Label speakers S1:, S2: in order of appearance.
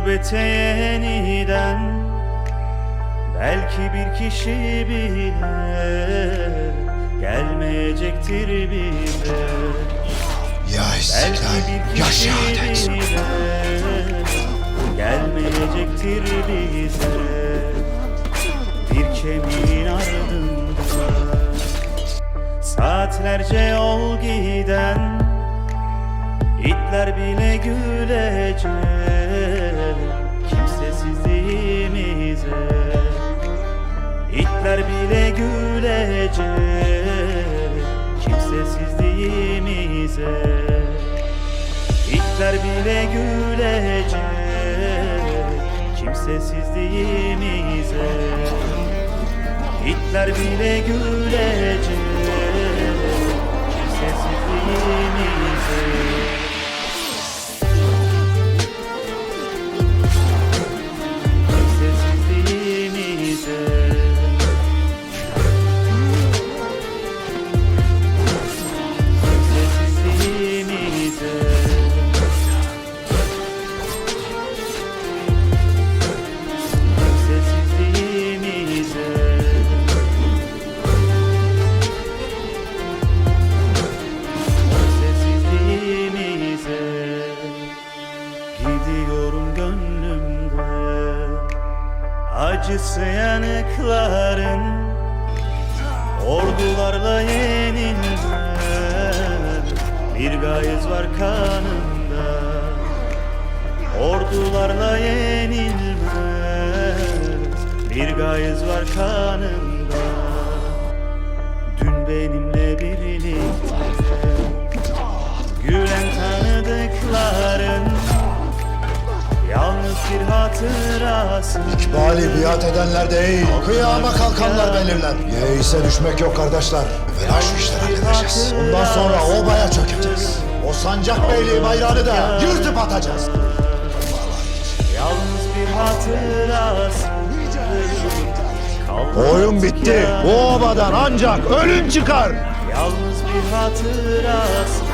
S1: Gurbete yeniden Belki bir kişi bile Gelmeyecektir bize
S2: Ya İstiklal, ya şehadet.
S1: Gelmeyecektir bize Bir kemiğin ardında Saatlerce yol giden İtler bile gülecek Kimsesizliğimize İtler bile gülecek Kimsesizliğimize. İtler bile gülecek Gidiyorum gönlümde Acısı yanıkların Ordularla yenilmez. Bir gayız var kanımda Ordularla yenilmez. Bir gayız var kanımda hatırası
S2: İkbali biat edenler değil, kıyama kalkanlar belirler. Yeise düşmek yok kardeşler. Evvela şu işleri halledeceğiz. Bundan sonra obaya çökeceğiz. O sancak beyliği bayrağını da yırtıp atacağız.
S1: Yalnız bir hatırası
S2: Oyun bitti. Bu obadan ancak ölüm çıkar.
S1: Yalnız bir hatırası